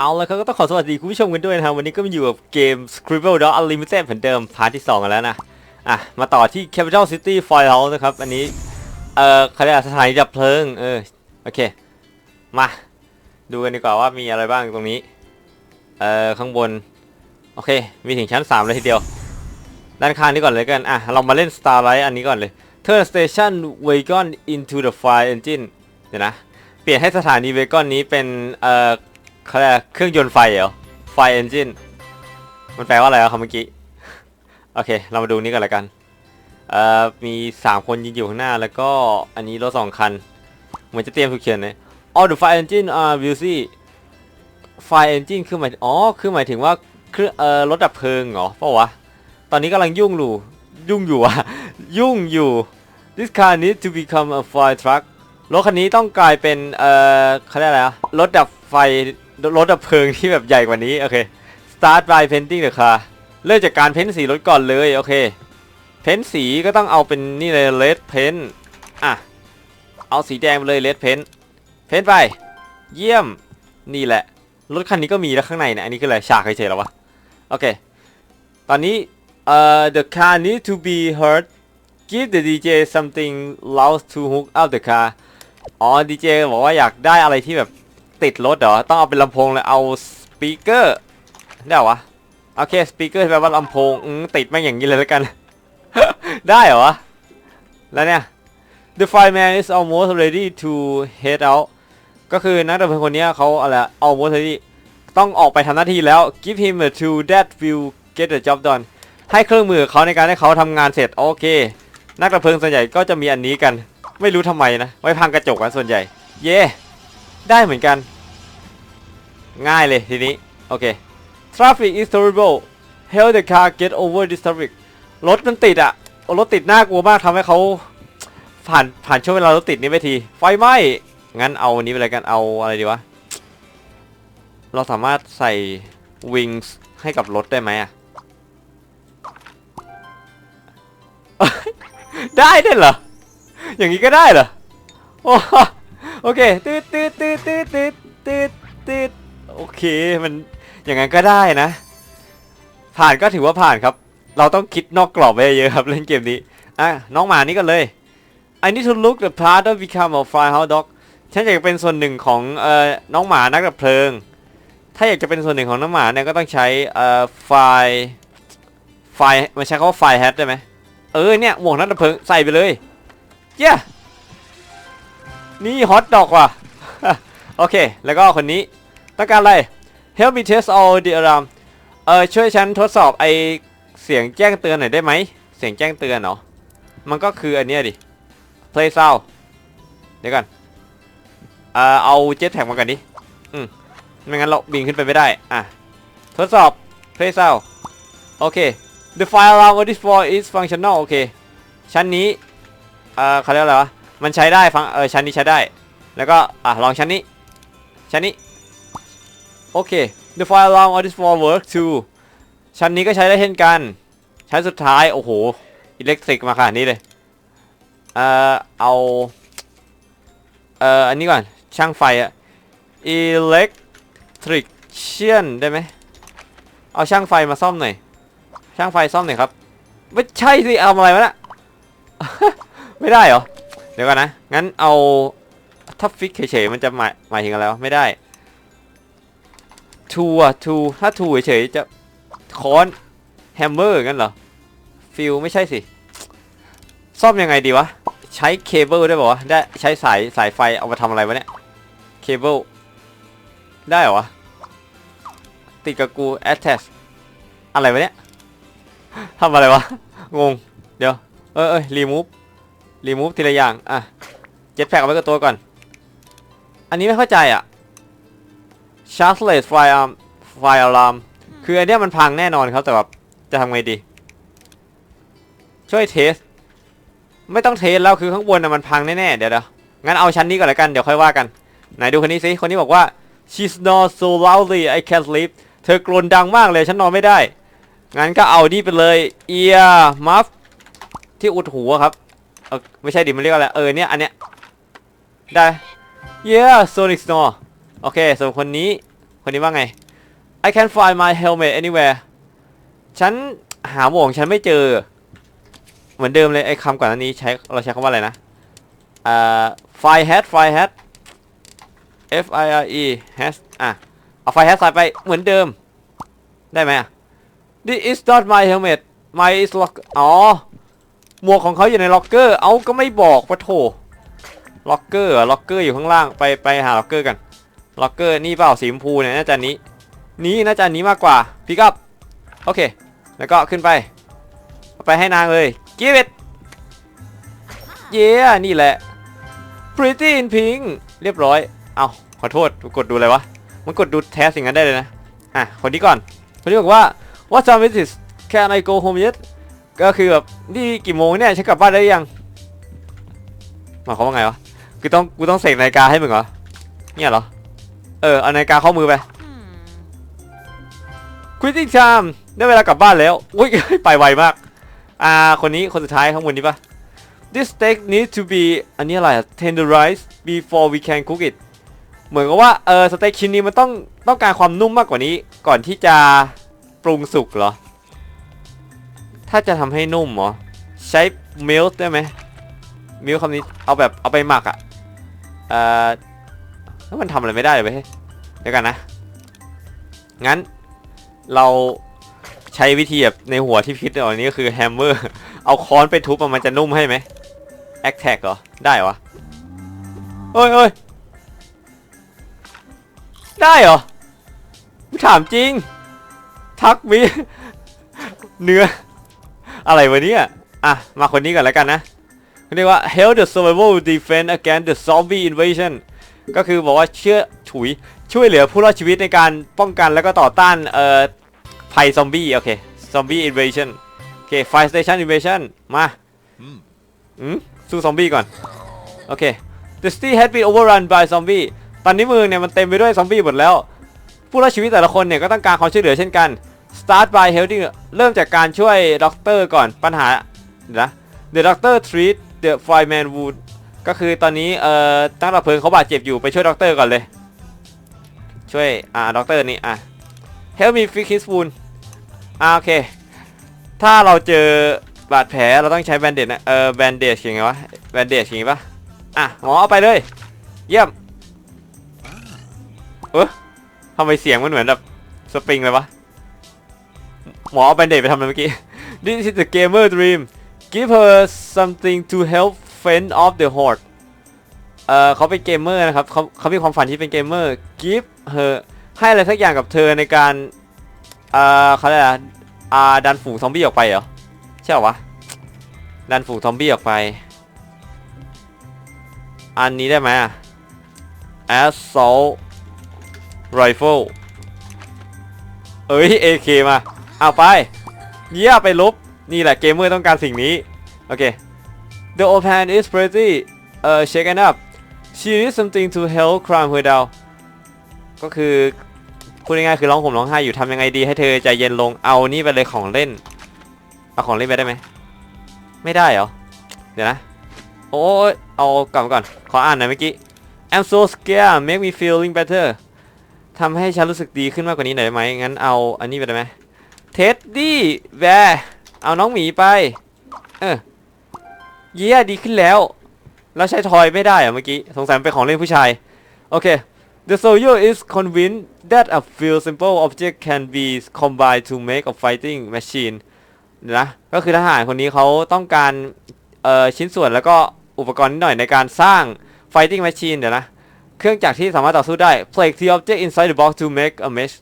เอาละครับก็ต้องขอสวัสดีคุณผู้ชมกันด้วยนะครับ วันนี้ก็มาอยู่กับเกม Scribble Dog Unlimited เหมือนเดิม พาร์ทที่2กันแล้วนะ อะ มาต่อที่ Capital City Firehouse นะครับ อันนี้ เอ่อเขาเรียกสถานีดับเพลิง เออ โอเค มา ดูกันดีกว่าว่ามีอะไรบ้างตรงนี้ เอ่อ ข้างบน โอเค มีถึงชั้น 3 เลยทีเดียว ด้านข้างนี้ก่อนเลยกัน อะ เรามาเล่น Starlight อันนี้ก่อนเลย Turn Station Wagon into the Fire Engine เดี๋ยวนะ เปลี่ยนให้สถานีเวกอนนี้เป็น เอ่อ เขาเรียกเครื่องยนต์ไฟเหรอ ไฟเอนจินมันแปลว่าอะไรวะคำเมื่อกี้ โอเค เรามาดูนี่กันละกัน เอ่อ มี 3 คนยืนอยู่ข้างหน้า แล้วก็อันนี้รถสองคัน เหมือนจะเตรียมฉุกเฉินเลย All the fire engine are busy fire engine คือหมาย อ๋อ คือหมายถึงว่าเครื่องเอ่อ รถดับเพลิงเหรอเปล่าวะ ตอนนี้กำลังยุ่งอยู่ ยุ่งอยู่อะยุ่งอยู่ This car needs to become a fire truck รถคันนี้ต้องกลายเป็น เอ่อเขาเรียกอะไรอะรถดับไฟ รถดับเพลิงที่แบบใหญ่กว่านี้โอเค start by painting the car เริ่มจากการเพ้นสีรถก่อนเลยโอเค เพ้นสีก็ต้องเอาเป็นนี่เลย red paint อะ เอาสีแดงไปเลย red paint เพ้นไป เยี่ยมนี่แหละ รถคันนี้ก็มีแล้วข้างในเนี่ยอันนี้คืออะไรฉากเฉยๆหรอวะโอเค ตอนนี้เอ่อ the car need to be heard give the DJ something loud to hook up the car อ๋อดีเจบอกว่าอยากได้อะไรที่แบบ ติดรถเหรอ ต้องเอาเป็นลำโพงเลยเอาสปีกเกอร์ได้เหรอวะโอเคสปีกเกอร์แปลว่าลำโพงติดแม่งอย่างนี้เลยแล้วกัน ได้เหรอ แล้วเนี่ย The fireman is almost ready to head out ก็คือนักดับเพลิงคนนี้เขาอะไร almost ready ต้องออกไปทำหน้าที่แล้ว give him a tool that will get the job done ให้เครื่องมือเขาในการให้เขาทำงานเสร็จ โอเค นักดับเพลิงส่วนใหญ่ก็จะมีอันนี้กัน ไม่รู้ทำไมนะ ไว้พังกระจกกันส่วนใหญ่ เย่ ได้เหมือนกัน ง่ายเลยทีนี้ โอเค traffic is terrible help the car get over this traffic รถมันติดอะรถติดน่ากลัวมากทำให้เขาผ่านผ่านช่วงเวลารถติดนี้ไปที ไฟไหม้ งั้นเอาอันนี้ไปเลยกัน เอาอะไรดีวะ เราสามารถใส่ wings ให้กับรถได้ไหมอะได้ด้วยเหรอ อย่างนี้ก็ได้เหรอ โอ้ โอเคตืดตืดตืดตืดตืดตืดตืดโอเคมันอย่างนั้นก็ได้นะ ผ่านก็ถือว่าผ่านครับ เราต้องคิดนอกกรอบไปเยอะครับเล่นเกมนี้อะน้องหมานี่กันเลย I need to look the part of become a firehouse dog ฉันอยากจะเป็นส่วนหนึ่งของเอ่อน้องหมานักดับเพลิง ถ้าอยากจะเป็นส่วนหนึ่งของน้องหมาเนี่ยก็ต้องใช้เอ่อไฟไฟมันใช้คำว่าไฟแฮทได้ไหมเออเนี่ยหมวกนักดับเพลิงใส่ไปเลยเย้ นี่ฮอตดอกว่ะ โอเค แล้วก็คนนี้ต้องการอะไร Help me test all the alarm เออช่วยฉันทดสอบไอเสียงแจ้งเตือนหน่อยได้ไหม เสียงแจ้งเตือนเหรอมันก็คืออันเนี้ยดิ play sound เดี๋ยวก่อนเออเอาเจ็ตแท็กมากันดิ อืมไม่งั้นเราบินขึ้นไปไม่ได้ อะ ทดสอบ play sound โอเค The fire alarm on this floor is functional โอเค ชั้นนี้ เออเขาเรียกอะไรวะ มันใช้ได้ฟังเออชั้นนี้ใช้ได้ แล้วก็อะลองชั้นนี้ ชั้นนี้ โอเค The fire alarm on this floor work too ชั้นนี้ก็ใช้ได้เช่นกัน ชั้นสุดท้าย โอ้โห อิเล็กทริกมาขนาดนี้เลย เอ่อ เอา เอ่อ อันนี้ก่อน ช่างไฟอะ electrician ได้ไหม เอาช่างไฟมาซ่อมหน่อย ช่างไฟซ่อมหน่อยครับ ไม่ใช่สิ เอาอะไรมาน่ะไม่ได้เหรอ ดี๋ยวก่อนนะ งั้นเอาถ้าฟิกเฉยๆมันจะหมายหมายถึงอะไรวะไม่ได้ทูอะทูถ้าทูเฉยๆจะค้อนแฮมเมอร์งั้นเหรอฟิลไม่ใช่สิซ่อมยังไงดีวะ ใช้เคเบิลได้ป่าวะได้ใช้สายสายไฟเอามาทำอะไรวะเนี่ยเคเบิลได้เหรอวะติดกับกู attach อะไรวะเนี่ยทำอะไรวะ งง เดี๋ยว เอ้ยเอ้ยรีมูฟ รีมูฟทีละอย่าง อะ เจ็ตแพ็กเอาไว้กับตัวก่อน อันนี้ไม่เข้าใจอะ Chartless Fire Alarm Fire Alarm คืออันเนี้ยมันพังแน่นอนครับแต่แบบจะทำไงดี ช่วยเทส ไม่ต้องเทสแล้วคือข้างบนน่ะมันพังแน่ๆ เดี๋ยวเดี๋ยวงั้นเอาชั้นนี้ก่อนละกัน เดี๋ยวค่อยว่ากัน ไหนดูคนนี้สิ คนนี้บอกว่า she snores so loudly I can't sleep เธอกรนดังมากเลยฉันนอนไม่ได้ งั้นก็เอานี่ไปเลย ear muff ที่อุดหูอะครับ เออไม่ใช่ดิมันเรียกว่าอะไร เออเนี่ยอันเนี้ย ได้ yeah sonic snore โอเคส่วนคนนี้ คนนี้ว่าไง I can't find my helmet anywhere ฉันหาหมวกฉันไม่เจอ เหมือนเดิมเลยไอ้คำก่อนอันนี้ใช้เราใช้คำว่าอะไรนะอ่า fire hat fire hat F I R E has อะเอา fire hat ใส่ไปเหมือนเดิม ได้ไหมอะ This is not my helmet my is lock อ๋อ หมวกของเขาอยู่ในล็อกเกอร์ เอาก็ไม่บอกปะโถล็อกเกอร์ล็อกเกอร์อยู่ข้างล่างไปไปหาล็อกเกอร์กันล็อกเกอร์นี่เปล่าสีชมพูเนี่ยน่าจะนี้ นี้น่าจะนี้มากกว่าพิกับโอเค แล้วก็ขึ้นไปไปให้นางเลย give it เย้นี่แหละ pretty in pink เรียบร้อย เอาขอโทษกดดูอะไรวะ มันกดดูแท้สิ่งนั้นได้เลยนะ อะ คนนี้ก่อน คนนี้บอกว่า what time is it can I go home yet ก็คือแบบนี่กี่โมงเนี่ยฉันกลับบ้านได้ยังหมายความว่าไงวะคือต้องกูต้องเสกนาฬิกาให้มึงเหรอเนี่ยเหรอเออเอานาฬิกาเข้ามือไป quitting time ได้เวลากลับบ้านแล้วอุ้ยไปไวมากอ่าคนนี้คนสุดท้ายข้างบนนี้ปะ this steak needs to be อันนี้อะไรอะ tenderized before we can cook it เหมือนกับว่าเออสเต็กชิ้นนี้มันต้องต้องการความนุ่มมากกว่านี้ ก่อนที่จะปรุงสุกเหรอ ถ้าจะทำให้นุ่มเหรอ ใช้ milk ได้ไหม milk คำนี้เอาแบบเอาไปหมักอะเอ่อแล้วมันทำอะไรไม่ได้เลยเว้ยเดี๋ยวกันนะ งั้นเราใช้วิธีแบบในหัวที่พิษอันนี้ก็คือแฮมเมอร์ เอาค้อนไปทุบมันจะนุ่มให้ไหมแอคแท็กเหรอ ได้เหรอเอ้ยเอ้ยได้เหรอถามจริง ทักมีเนื้อ อะไรวะเนี่ยอะ มาคนนี้ก่อนแล้วกันนะเขาเรียกว่า help the survival defend against the zombie invasion ก็คือบอกว่าเชื่อฉุยช่วยเหลือผู้รอดชีวิตในการป้องกันแล้วก็ต่อต้านเอ่อภัยซอมบี้โอเคซอมบี้อินเวชั่นโอเคไฟสเตชันอินเวชั่นมาอืมสู้ซอมบี้ก่อนโอเค The city had been overrun by zombie ตอนนี้เมืองเนี่ยมันเต็มไปด้วยซอมบี้หมดแล้ว ผู้รอดชีวิตแต่ละคนเนี่ยก็ต้องการความช่วยเหลือเช่นกัน Start by helping เริ่มจากการช่วยด็อกเตอร์ก่อนปัญหาเดี๋ยวนะ The doctor treat the fireman wound ก็คือตอนนี้เอ่อตั้งดับเพลิงเขาบาดเจ็บอยู่ไปช่วยด็อกเตอร์ก่อนเลย ช่วย อ่าด็อกเตอร์นี่อะ help me fix his wound อ่าโอเค ถ้าเราเจอบาดแผลเราต้องใช้แบนเดจนะเออแบนเดจอย่างไงวะแบนเดจอย่างงี้ปะอะหมอเอาไปเลย เยี่ยมเออทำไมเสียงมันเหมือนแบบสปริงเลยวะ หมอเอาแบนเดจไปทำอะไรเมื่อกี้ This is the gamer dream give her something to help fend off the horde เออเขาเป็นเกมเมอร์นะครับเขาเขามีความฝันที่เป็นเกมเมอร์ give her ให้อะไรสักอย่างกับเธอในการเอ่อเขาเรียกอะไรอะอ่าดันฝูงซอมบี้ออกไปเหรอ ใช่เหรอวะ ดันฝูงซอมบี้ออกไป อันนี้ได้ไหมอะ assault rifle เอ้ย AK มา เอาไปเยี่ยไปลบ นี่แหละเกมเมอร์ต้องการสิ่งนี้ โอเค The old man is pretty เอ่อ shaken up she needs something to help calm her down ก็คือพูดง่ายๆคือร้องห่มร้องไห้อยู่ทำยังไงดีให้เธอใจเย็นลงเอานี่ไปเลยของเล่น เอาของเล่นไปได้ไหม ไม่ได้เหรอ เดี๋ยวนะ โอ้ยเอากลับมาก่อน ขออ่านหน่อยเมื่อกี้ I'm so scared make me feeling better ทำให้ฉันรู้สึกดีขึ้นมากกว่านี้หน่อยได้ไหมงั้นเอาอันนี้ไปได้ไหม ดี้แบร์เอาน้องหมีไป เออ เยี่ยดีขึ้นแล้วแล้วใช้ทอยไม่ได้อะเมื่อกี้ สงสัยเป็นของเล่นผู้ชาย โอเค The soldier is convinced that a few simple objects can be combined to make a fighting machine นะ ก็คือทหารคนนี้เขาต้องการเอ่อชิ้นส่วนแล้วก็อุปกรณ์นิดหน่อยในการสร้าง fighting machine เดี๋ยวนะ เครื่องจักรที่สามารถต่อสู้ได้ place the object inside the box to make a mesh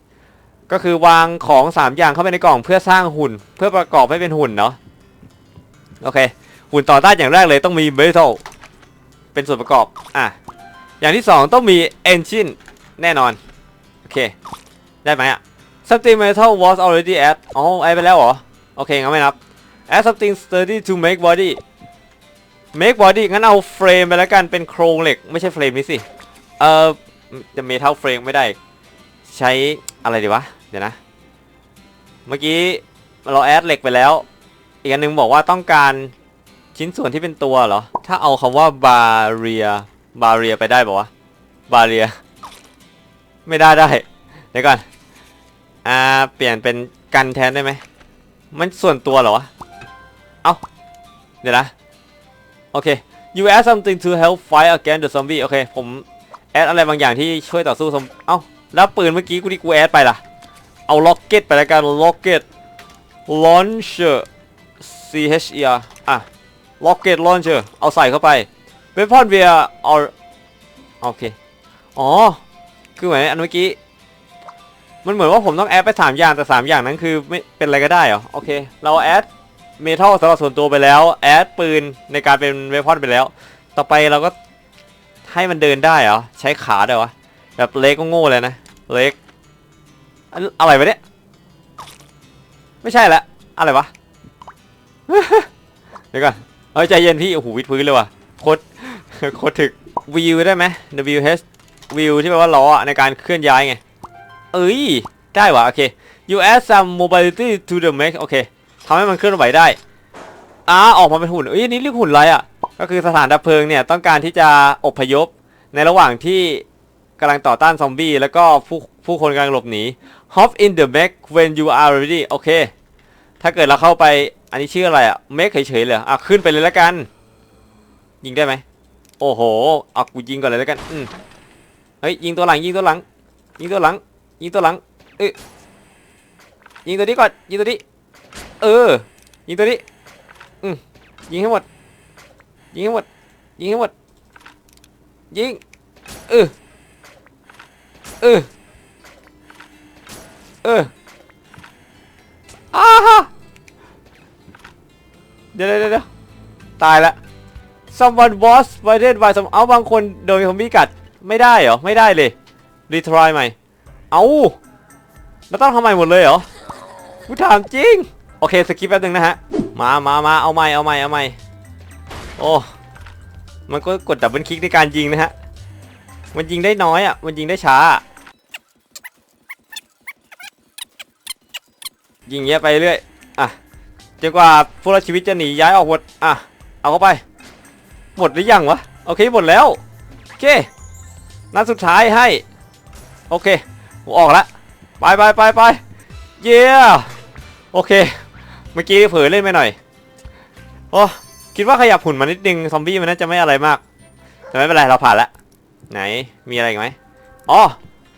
ก็คือวางของ 3 อย่างเข้าไปในกล่องเพื่อสร้างหุ่น เพื่อประกอบให้เป็นหุ่นเนาะโอเค หุ่นต่อต้านอย่างแรกเลยต้องมี metal เป็นส่วนประกอบ อะ อย่างที่ 2 ต้องมี engine แน่นอน โอเค ได้ไหมอะ something metal was already add อ๋อแอดไปแล้วเหรอ โอเคงั้นไม่นับ add something sturdy to make body make body งั้นเอาเฟรมไปแล้วกันเป็นโครงเหล็ก ไม่ใช่เฟรมนี้สิ เอ่อจะ metal frame ไม่ได้ ใช้อะไรดีวะ เดี๋ยวนะ เมื่อกี้เราแอดเหล็กไปแล้ว อีกอันนึงบอกว่าต้องการชิ้นส่วนที่เป็นตัวเหรอ ถ้าเอาคำว่า barrier barrier ไปได้บอกว่าวะ barrier ไม่ได้ได้ เดี๋ยวก่อน อ่า เปลี่ยนเป็นกันแทนได้ไหม มันส่วนตัวเหรอวะ เอ้า เดี๋ยวนะ โอเค you add something to help fight against the zombie โอเค ผมแอดอะไรบางอย่างที่ช่วยต่อสู้ซอม เอ้า แล้วปืนเมื่อกี้กูที่กูแอดไปล่ะ เอาล็อกเก็ตไปแล้วกันล็อกเก็ต launcher C H E R อะ rocket launcher เอาใส่เข้าไป weapon via or โอเค อ๋อ คือเหมือนอันเมื่อกี้ มันเหมือนว่าผมต้องแอดไปสามอย่างแต่สามอย่างนั้นคือไม่เป็นอะไรก็ได้เหรอ โอเค เราแอดเมทัลสำหรับส่วนตัวไปแล้ว แอดปืนในการเป็นเวพอนไปแล้ว ต่อไปเราก็ให้มันเดินได้เหรอ ใช้ขาได้วะ แบบเล็กก็โง่เลยนะ เล็ก อันอะไรวะเนี่ย ไม่ใช่ละ อะไรวะ เดี๋ยวก่อนเอ้ยใจเย็นพี่ โอ้โหวิดพื้นเลยว่ะ โคตร โคตรถึกวิวได้ไหม W H วิวที่แปลว่าล้อในการเคลื่อนย้ายไง เอ้ย ได้ว่ะโอเค you add some mobility to the mech โอเคทำให้มันเคลื่อนไหวได้อ่าออกมาเป็นหุ่นเอ้ยอันนี่เรียกหุ่นอะไรอะ ก็คือสถานดับเพลิงเนี่ยต้องการที่จะอพยพในระหว่างที่ กำลังต่อต้านซอมบี้แล้วก็ผู้ผู้คนกำลังหลบหนี hop in the mech when you are ready โอเค ถ้าเกิดเราเข้าไปอันนี้ชื่ออะไรอะเมคเฉยๆเลยอะขึ้นไปเลยแล้วกัน ยิงได้ไหมโอ้โหเอากูยิงก่อนเลยแล้วกันอืมเฮ้ยยิงตัวหลังยิงตัวหลัง ยิงตัวหลัง ยิงตัวหลังเอ้ยยิงตัวนี้ก่อนยิงตัวนี้เออ ยิงตัวนี้อืมยิงให้หมด ยิงให้หมด ยิงให้หมด ยิงเออ เออ เอออ้าฮะเดี๋ยวเดี๋ยวเดี๋ยวตายละ someone was bitten by some เอาบางคนโดนซอมบี้กัดไม่ได้เหรอ ไม่ได้เลย retry ใหม่ เอาแล้วต้องทำใหม่หมดเลยเหรอกูถามจริง โอเคสกิปแป๊บนึงนะฮะ มามามาเอาใหม่เอาใหม่เอาใหม่โอ้มันก็กดดับเบิลคลิกในการยิงนะฮะ มันยิงได้น้อยอะ มันยิงได้ช้า ยิงเงี้ยไปเรื่อยอะจนกว่าพวกเราชีวิตจะหนีย้ายออกหมดอะเอาเข้าไป หมดหรือยังวะโอเคหมดแล้วโอเคนัดสุดท้ายให้โอเคผมออกละไปไปไปไปเย้โอเค เมื่อกี้เผลอเล่นไปหน่อยโอ้คิดว่าขยับหุ่นมานิดนึงซอมบี้มันน่าจะไม่อะไรมากแต่ไม่เป็นไรเราผ่านล้วไหนมีอะไรอีกไหมอ๋อ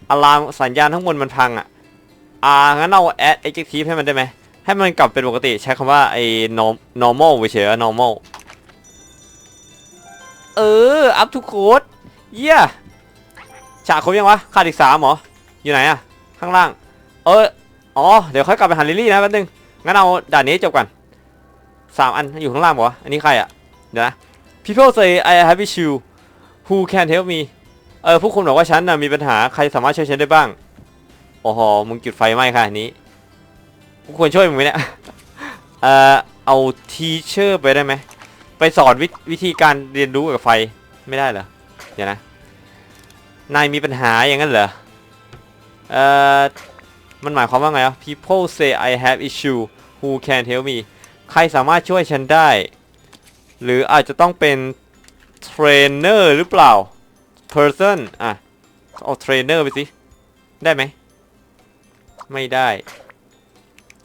อะลามสัญญาณทั้งหมดมันพังอะ อ่างั้นเราแอด adjective ให้มันได้ไหม ให้มันกลับเป็นปกติใช้คำว่าไอ้ norm- normal เฉยๆ normal เออ up to code เยี่ยฉากครบยังวะขาดอีกสามเหรอ อยู่ไหนอะข้างล่าง เออ อ๋อ เดี๋ยวค่อยกลับไปหาลิลลี่นะแป๊บนึง งั้นเอาด่านนี้จบก่อนสามอันอยู่ข้างล่างบอกวะอันนี้ใครอะเดี๋ยวนะ people say I have issue who can help me เออ ผู้คนบอกว่าฉันนะมีปัญหา ใครสามารถช่วยฉันได้บ้าง อ้โหมึงจุดไฟไหม้ค่ะอันนี้กูควรช่วยมึงไหมเนี่ยเอ่อเอาทีเชอร์ไปได้ไหมไปสอนววิธีการเรียนรู้กับไฟไม่ได้เหรอเดี๋ยวนะนายมีปัญหาอย่างนั้นเหรอเอ่อมันหมายความว่าไงอะ people say I have issue who can help me ใครสามารถช่วยฉันได้ หรืออาจจะต้องเป็น trainer หรือเปล่า person อะ เอา trainer ไปสิ ได้ไหม ไม่ได้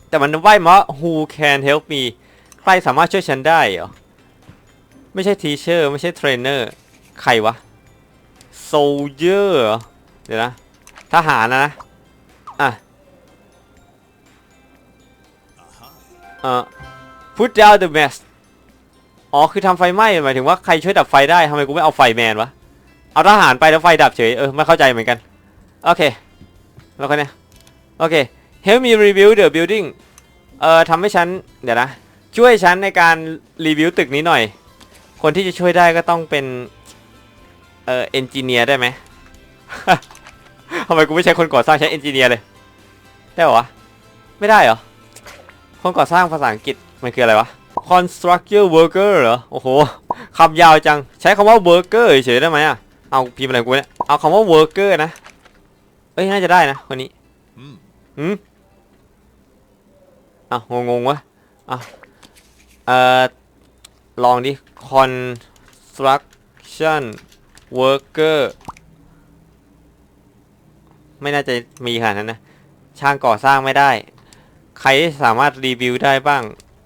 แต่มันว่ายมา who can help me ใครสามารถช่วยฉันได้เหรอ ไม่ใช่ teacher ไม่ใช่ trainer ใครวะ soldier เหรอเดี๋ยวนะ ทหารนะนะ อะเอ่อ put down the mess อ๋อ คือทำไฟไหม้หมายถึงว่าใครช่วยดับไฟได้ทำไมกูไม่เอาไฟแมนวะ เอาทหารไปแล้วไฟดับเฉย เออ ไม่เข้าใจเหมือนกัน โอเค แล้วคนเนี้ย โอเค help me rebuild the building เอ่อทำให้ฉัน เดี๋ยวนะ ช่วยฉันในการรีวิวตึกนี้หน่อย คนที่จะช่วยได้ก็ต้องเป็น เอ่อเอนจิเนียร์ได้ไหม ทำไมกูไม่ใช่คนก่อสร้างใช้เอนจิเนียร์เลย ได้ปะวะ ไม่ได้เหรอ คนก่อสร้างภาษาอังกฤษมันคืออะไรวะ construction worker เหรอ โอ้โหคำยาวจัง ใช้คำว่า worker เฉยได้ไหมอะ เอาพิมพ์อะไรกูเนี่ย เอาคำว่า worker นะ เอ้ย น่าจะได้นะคนนี้ หืมอะงงๆวะอะเอ่อ ลองดิ construction worker ไม่น่าจะมีขนาดนั้นนะ ช่างก่อสร้างไม่ได้ ใครสามารถรีวิวได้บ้าง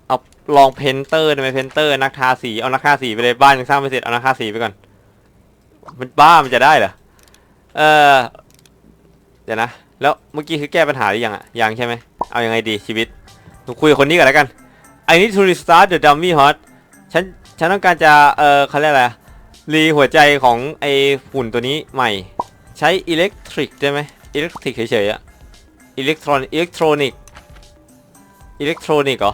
เอาลองเพนเตอร์ได้ไหมเพนเตอร์นักทาสี เอานักทาสีไปเลยบ้านยังสร้างไม่เสร็จ เอานักทาสีไปก่อน มันบ้ามันจะได้เหรอ เออเดี๋ยวนะ แล้วเมื่อกี้คือแก้ปัญหาหรือยังอะยังใช่ไหมเอายังไงดีชีวิตหนูคุยกับคนนี้ก่อนแล้วกัน I need to restart the dummy hot ฉันฉันต้องการจะเออเขาเรียกอะไรอะรีหัวใจของไอ้หุ่นตัวนี้ใหม่ ใช้อิเล็กทริกได้ไหมอิเล็กทริกเฉยๆอะอิเล็กทรอนอิเล็กทรอนิกอิเล็กทรอนิกเหรอ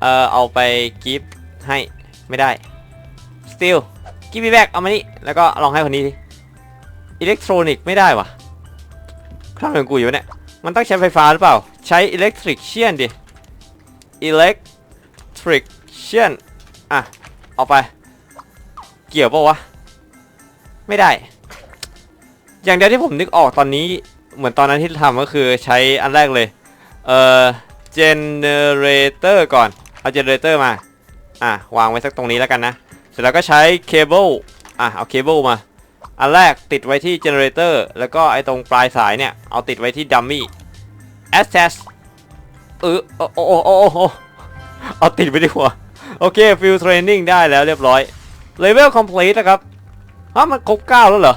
เออเอาไปกิฟต์ให้ไม่ได้ still กิฟต์ me back เอามานี่แล้วก็ลองให้คนนี้ดิอิเล็กทรอนิกไม่ได้วะ ครั้งหนึ่งกูอยู่เนี่ย มันต้องใช้ไฟฟ้าหรือเปล่า ใช้อิเล็กทริกเชียนดิอิเล็กทริกเชียนอะ เอาไป เกี่ยวปะวะ ไม่ได้ อย่างเดียวที่ผมนึกออกตอนนี้ เหมือนตอนนั้นที่ทำก็คือใช้อันแรกเลย เอ่อ generator ก่อน เอา generator มา อะ วางไว้สักตรงนี้แล้วกันนะ เสร็จแล้วก็ใช้ cable อะ เอา cable มา อันแรกติดไว้ที่ generator แล้วก็ไอ้ตรงปลายสายเนี่ย เอาติดไว้ที่ dummy access เออโอ้โอ้โอ้โอ้โอ้เอาติดไปดีกว่าโอเค field training ได้แล้วเรียบร้อย level complete นะครับฮะมันครบ9แล้วเหรอ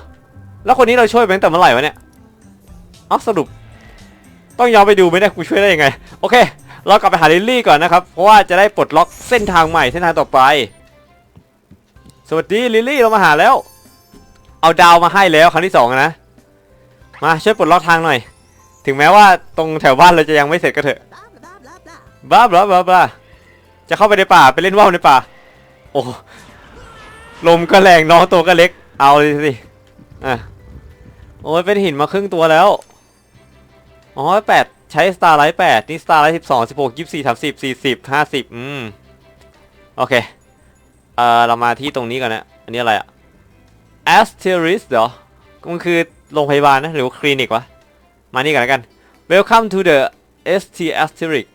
แล้วคนนี้เราช่วยไปตั้งแต่เมื่อไหร่วะเนี่ยเอ้าสรุป ต้องยอมไปดูไมเนี่ยกูช่วยได้ยังไง โอเค เรากลับไปหาลิลลี่ก่อนนะครับ เพราะว่าจะได้ปลดล็อกเส้นทางใหม่เส้นทางต่อไป สวัสดีลิลลี่เรามาหาแล้ว เอาดาวมาให้แล้วครั้งที่สองนะ มาช่วยปลดล็อกทางหน่อย ถึงแม้ว่าตรงแถวบ้านเราจะยังไม่เสร็จก็เถอะบ้าบ้าบ้าบ้าจะเข้าไปในป่าไปเล่นว่าวในป่า โอ้ลมก็แรงน้องตัวก็เล็ก เอาเลยสิอะโอ้ยเป็นหินมาครึ่งตัวแล้วอ๋อแปดใช้สตาร์ไลท์แปดนี่สตาร์ไลท์สิบสองสิบหกยี่สิบสี่สามสิบสี่สิบห้าสิบอืม โอเค เอ่อ เรามาที่ตรงนี้ก่อนนะ อันนี้อะไรอะ a s t e r i s เหรอ มันคือโรงพยาบาลนะ หรือว่าคลินิกวะ มานี่กันแล้วกัน Welcome to the ST Asterisk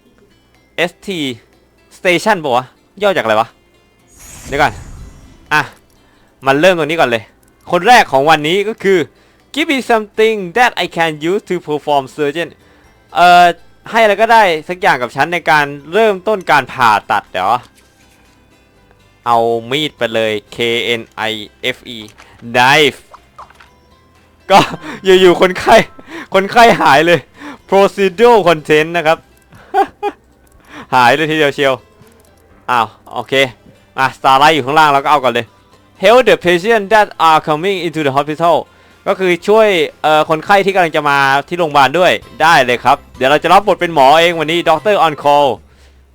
ST Station ปะวะ ย่อจากอะไรวะ เดี๋ยวก่อน อะ มันเริ่มตรงนี้ก่อนเลย คนแรกของวันนี้ก็คือ Give me something that I can use to perform surgeon เอ่อ ให้อะไรก็ได้สักอย่างกับฉันในการเริ่มต้นการผ่าตัดเดี๋ยวเอามีดไปเลย K N I F E knife ก็อยู่ๆคนไข้คนไข้หายเลย procedural content นะครับ หายเลยทีเดียวเชียว อ้าว โอเคอะ Starlight อยู่ข้างล่างแล้วก็เอาก่อนเลย Help the patient that are coming into the hospital ก็คือช่วยเอ่อคนไข้ที่กำลังจะมาที่โรงพยาบาลด้วยได้เลยครับ เดี๋ยวเราจะรับบทเป็นหมอเองวันนี้ Doctor on call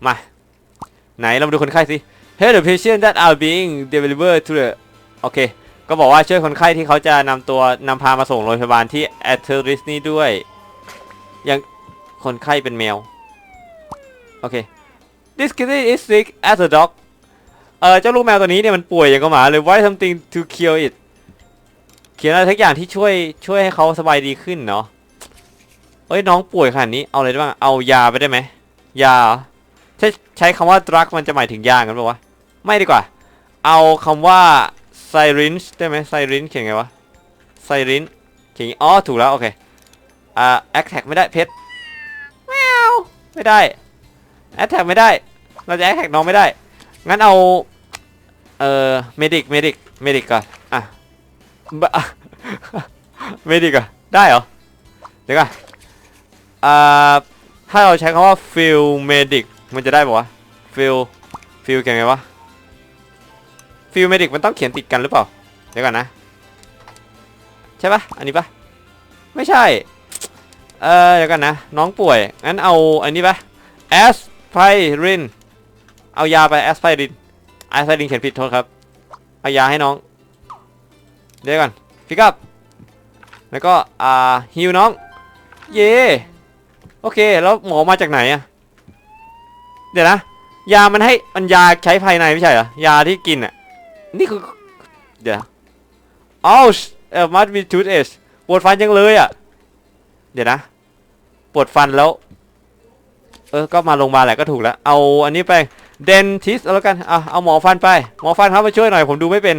มา ไหนเรามาดูคนไข้สิ Help the patient that are being delivered to the โอเค ก็บอกว่าช่วยคนไข้ที่เขาจะนำตัวนำพามาส่งโรงพยาบาลที่ a t e r i s นี่ด้วย ยังคนไข้เป็นแมว โอเค This kitty is sick as a dog เออเจ้าลูกแมวตัวนี้เนี่ยมันป่วยอย่างกับหมาเลย Write something to cure it เขียนอะไรทักอย่างที่ช่วยช่วยให้เขาสบายดีขึ้นเนาะเอ้ยน้องป่วยขนาดนี้เอาอะไรได้บ้าง เอายาไปได้ไหม ยาใช้ใช้คำว่า drug มันจะหมายถึงยากันปะวะ ไม่ดีกว่า เอาคำว่า syringe ได้ไหม syringe เขียนไงวะ syringe เขียนอ๋อถูกแล้วโอเคอ่า attack ไม่ได้เพชรแมวไม่ได้ attack ไม่ได้ เราจะ attack น้องไม่ได้ งั้นเอาเอ่อ medic medic medic ก่อนอะบะ medic ก่อนได้เหรอเดี๋ยวก่อนอ่าถ้าเราใช้คำว่า field medic มันจะได้ป่าวะ field field เขียนไงวะ field medic มันต้องเขียนติดกันหรือเปล่า เดี๋ยวก่อนนะ ใช่ปะอันนี้ปะไม่ใช่ เอ่อเดี๋ยวก่อนนะ น้องป่วย งั้นเอาอันนี้ปะ aspirin เอายาไป aspirin aspirin เขียนผิดโทษครับ เอายาให้น้อง เดี๋ยวก่อน pick up แล้วก็อ่าฮิวน้อง เย่โอเค แล้วหมอมาจากไหนอะเดี๋ยวนะ ยามันให้มันยาใช้ภายในไม่ใช่เหรอ ยาที่กินอะ นี่คือ เดี๋ยวอ้าวเออ must be toothpaste ปวดฟันยังเลยอะเดี๋ยวนะ ปวดฟันแล้ว เออ ก็มาโรงพยาบาลแหละก็ถูกแล้ว เอาอันนี้ไป เดนทิสแล้วกัน อะ เอาหมอฟันไป หมอฟันครับมาช่วยหน่อย ผมดูไม่เป็น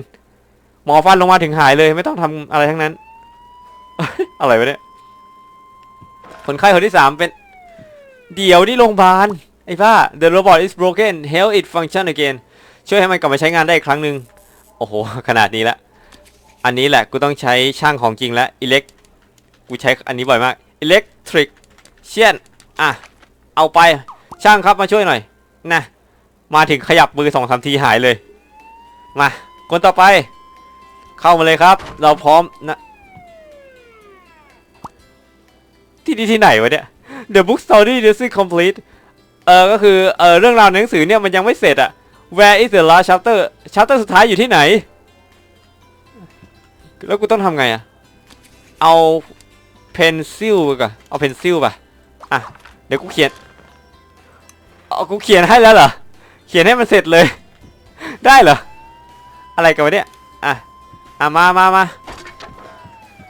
หมอฟันลงมาถึงหายเลย ไม่ต้องทำอะไรทั้งนั้น อะไรวะเนี่ย คนไข้คนที่สามเป็น เดี๋ยวที่โรงพยาบาล ไอ้บ้า the robot is broken help it function again ช่วยให้มันกลับมาใช้งานได้อีกครั้งหนึ่ง โอ้โห ขนาดนี้ละ อันนี้แหละกูต้องใช้ช่างของจริงแล้วอิเล็กกูใช้อันนี้บ่อยมากอิเล็กทริกเชียนอะ เอาไปช่างครับมาช่วยหน่อยนะมาถึงขยับมือสองสามทีหายเลย มาคนต่อไป เข้ามาเลยครับ เราพร้อมนะ ที่นี่ที่ไหนวะเนี่ย The book story isn't complete เออก็คือเออเรื่องราวในหนังสือเนี่ยมันยังไม่เสร็จอะ Where is the last chapter chapter สุดท้ายอยู่ที่ไหน แล้วกูต้องทำไงอะเอา pencil ไปก่อนเอา pencil ป่ะอะ เดี๋ยวกูเขียนเอากูเขียนให้แล้วเหรอ เขียนให้มันเสร็จเลย ได้เหรอ อะไรกันวะเนี่ย อะ อะ มามามา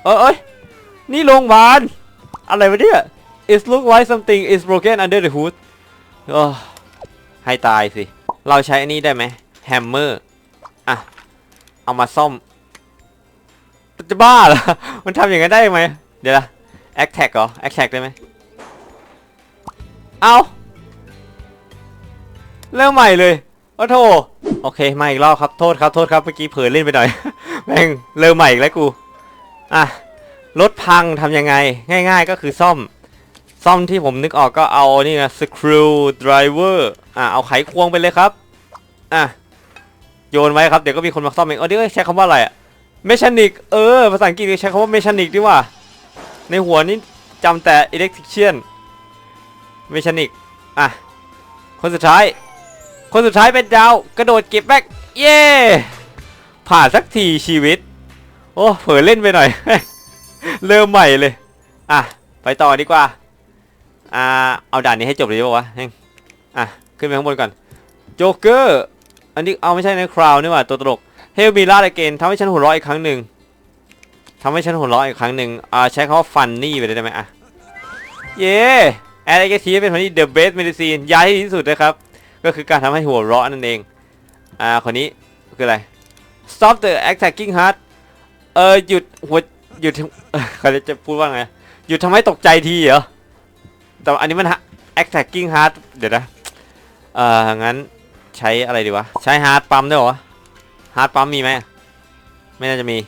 เอยเอ้ยนี่โรงพยาบาล อะไรวะเนี่ย It look like something is broken under the hood โอ้ให้ตายสิ เราใช้อันนี้ได้ไหม Hammer อะเอามาซ่อมจะบ้าเหรอมันทำอย่างนั้นได้ไหมเดี๋ยวนะ Attack เหรอ Attack ได้ไหมเอาเริ่มใหม่เลยโอ้โถโอเคมาอีกรอบครับโทษครับโทษครับเมื่อกี้เผลอเล่นไปหน่อยแม่งเริ่มใหม่อีกแล้วกูอะรถพังทำยังไง ง่าย ๆ ก็คือซ่อม ซ่อมที่ผมนึกออกก็เอานี่นะ screw driver อะเอาไขควงไปเลยครับอะโยนไว้ครับเดี๋ยวก็มีคนมาซ่อมเองเออเดี๋ยวใช้คำว่าอะไรอะ mechanic เออภาษาอังกฤษใช้คำว่า mechanic ดีกว่า ในหัวนี่จำแต่ electrician mechanic อะคนสุดท้าย คนสุดท้ายเป็นดาวกระโดดเก็บแบ็กเย้ผ่านสักทีชีวิต โอ้เผลอเล่นไปหน่อย เริ่มใหม่เลย อะ ไปต่อดีกว่า อ่าเอาด่านนี้ให้จบเลยดีป่าวะเฮ้ยอะขึ้นไปข้างบนก่อนโจ๊กเกอร์อันนี้เอาไม่ใช่ในคราวนี่หว่าตัวตลกเฮลมีลาดเกนทำให้ฉันหัวเราะอีกครั้งหนึ่งทำให้ฉันหัวเราะอีกครั้งหนึ่งอ่าใช้คำว่าฟันนี่ไปเลยได้ไหมอะเย้แอดเกทีเป็นคนที่ the best medicine ยาที่ดีที่สุดนะครับ ก็คือการทำให้หัวเราะนั่นเองอ่าคนนี้คืออะไร stop the attacking heart เออหยุดหัวหยุดเอ่อเขาจะพูดว่าไงหยุดทำให้ตกใจทีเหรอ แต่อันนี้มัน attacking heart เดี๋ยวนะ เอ่อ งั้นใช้อะไรดีวะ ใช้ heart ปั๊มได้หรอ heart ปั๊มมีไหม ไม่น่าจะมี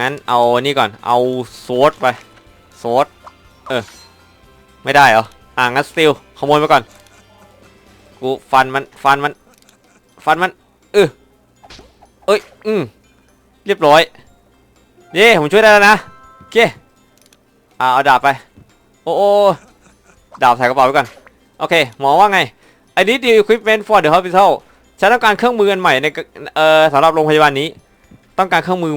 งั้นเอานี่ก่อน เอาโซดไป โซดเออ ไม่ได้เหรอ อ่างั้นสติลขโมยมาก่อน กูฟันมัน ฟันมัน ฟันมัน เออเอ้ย อืมเรียบร้อย เย้ ผมช่วยได้แล้วนะ โอเค อ่าเอาดาบไป อ้โอ้ดาบใส่กระเป๋าไว้ก่อนโอเคหมอว่าไง I need the equipment for the hospital ฉันต้องการเครื่องมืออันใหม่ในเอ่อสำหรับโรงพยาบาลนี้ ต้องการเครื่องมือ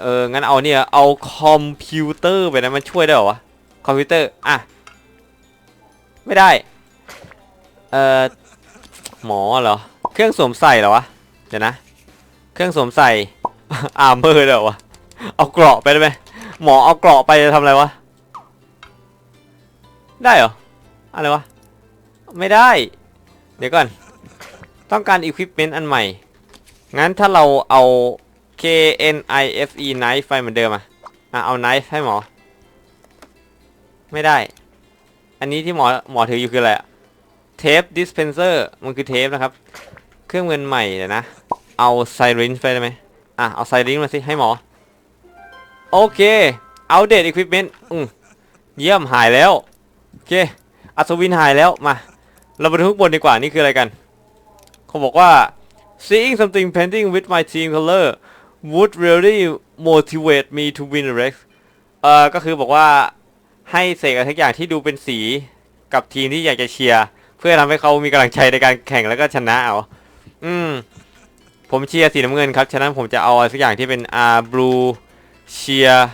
เอองั้นเอาเนี่ยเอาคอมพิวเตอร์ไปนะมันช่วยได้หรอวะคอมพิวเตอร์อะไม่ได้เอ่อหมอเหรอเครื่องสวมใส่เหรอวะเดี๋ยวนะ เครื่องสวมใส่อาร์เมอร์เหรอวะเอาเกราะไปได้ไหมหมอเอาเกราะไปจะทำอะไรวะ ได้เหรอ อะไรวะ ไม่ได้ เดี๋ยวก่อน ต้องการ equipment อันใหม่ งั้นถ้าเราเอา K N I F E knife ไปเหมือนเดิมอะอะเอา knife ให้หมอ ไม่ได้ อันนี้ที่หมอหมอถืออยู่คืออะไรอะเทป dispenser มันคือเทปนะครับ เครื่องเงินใหม่เดี๋ยวนะ เอาไซรินไปได้ไหมอะ เอาไซรินมาสิ ให้หมอ โอเคเอาเดต equipment อืมเยี่ยมหายแล้ว โอเค อัศวินหายแล้ว มา เราไปดูข้างบนดีกว่า นี่คืออะไรกัน เขาบอกว่า seeing something painting with my team color would really motivate me to win a race เอ่อ ก็คือบอกว่าให้เสกอะไรทุกอย่างที่ดูเป็นสีกับทีมที่อยากจะเชียร์ เพื่อทำให้เขามีกำลังใจในการแข่งแล้วก็ชนะเอา อืม ผมเชียร์สีน้ำเงินครับ ฉะนั้นผมจะเอาอะไรสักอย่างที่เป็นอ่า blue เชียร์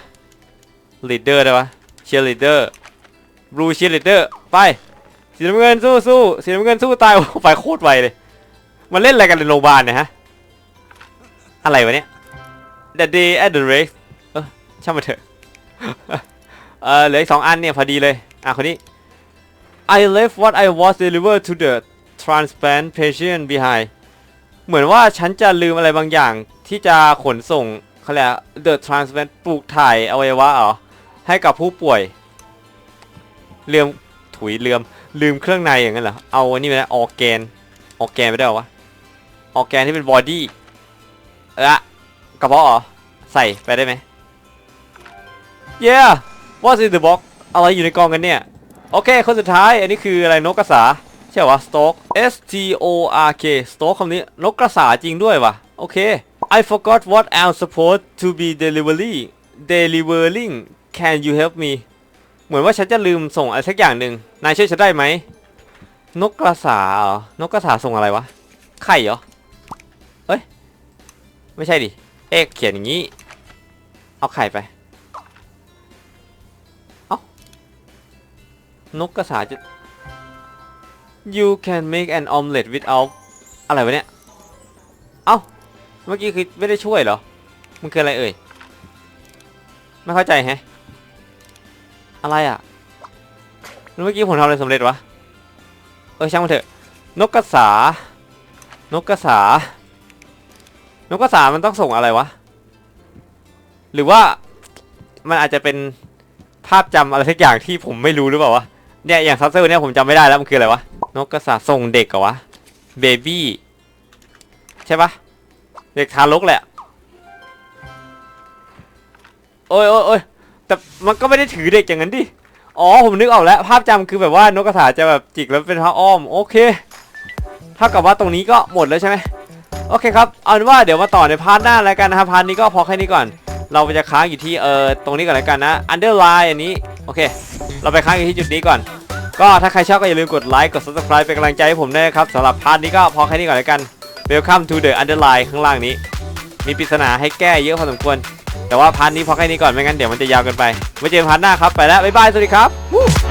leader ได้ปะเชียร์ leader เชียร์ leader ไปสีน้ำเงินสู้สู้สีน้ำเงินสู้ตายไปโคตรไวเลยมันเล่นอะไรกันในโรงพยาบาลเนี่ยฮะอะไรวะเนี่ย The day at the race เออช่างมันเถอะเออเหลืออีกสองอันเนี่ยพอดีเลยอะคนนี้ I left what I was delivered to the transplant patient behind เหมือนว่าฉันจะลืมอะไรบางอย่างที่จะขนส่งเขาเรียก the transplant ปลูกถ่ายอวัยวะเหรอให้กับผู้ป่วย เลือมถุยเลือมลืมเครื่องในอย่างนั้นเหรอ เอาอันนี้ไปนะออแกน ออแกนไปได้หรอวะ ออแกนที่เป็นบอดี้เออกระเพาะเหรอ ใส่ไปได้ไหม yeah what's in the box อะไรอยู่ในกองกันเนี่ย โอเค คนสุดท้าย อันนี้คืออะไรนกกระสาใช่ปะ stock S T O R K stock คำนี้นกกระสาจริงด้วยวะโอเค I forgot what I'm supposed to be delivery delivering can you help me เหมือนว่าฉันจะลืมส่งอะไรสักอย่างหนึ่งนายช่วยฉันได้ไหมนกกระสาเหรอนกกระสาส่งอะไรวะไข่เหรอเอ้ยไม่ใช่ดิเอกเขียนอย่างนี้เอาไข่ไปเอ้านกกระสาจะ you can make an omelette without อะไรวะเนี่ยเอ้าเมื่อกี้คือไม่ได้ช่วยเหรอมันคืออะไรเอ่ยไม่เข้าใจแฮะ อะไรอะเมื่อกี้ผมทำอะไรสำเร็จวะ เออช่างมันเถอะ นกกระสา นกกระสา นกกระสามันต้องส่งอะไรวะ หรือว่ามันอาจจะเป็นภาพจำอะไรสักอย่างที่ผมไม่รู้หรือเปล่าวะ เนี่ยอย่างซัสเซอร์เนี่ยผมจำไม่ได้แล้วมันคืออะไรวะ นกกระสาส่งเด็กเหรอวะ เบบี้ใช่ปะเด็กทารกแหละ โอ้ยโอ้ยโอ้ย แต่มันก็ไม่ได้ถือเด็กอย่างนั้นดิ อ๋อผมนึกออกแล้ว ภาพจำคือแบบว่านกกระสาจะแบบจิกแล้วเป็นผ้าอ้อม โอเค เท่ากับว่าตรงนี้ก็หมดแล้วใช่ไหมโอเคครับ เอาเป็นว่าเดี๋ยวมาต่อในพาร์ทหน้าแล้วกันนะครับพาร์ทนี้ก็พอแค่นี้ก่อน เราจะค้างอยู่ที่เอ่อตรงนี้ก่อนแล้วกันนะ underline อันนี้ โอเค เราไปค้างอยู่ที่จุดนี้ก่อน ก็ถ้าใครชอบก็อย่าลืมกดไลค์กด subscribe เป็นกำลังใจให้ผมด้วยนะครับสำหรับพาร์ทนี้ก็พอแค่นี้ก่อนแล้วกัน welcome to the underline ข้างล่างนี้ มีปริศนาให้แก้เยอะพอสมควร แต่ว่าพาร์ทนี้พอแค่นี้ก่อนไม่งั้นเดี๋ยวมันจะยาวเกินไปไว้เจอกันพาร์ทหน้าครับไปแล้วบ๊ายบายสวัสดีครับ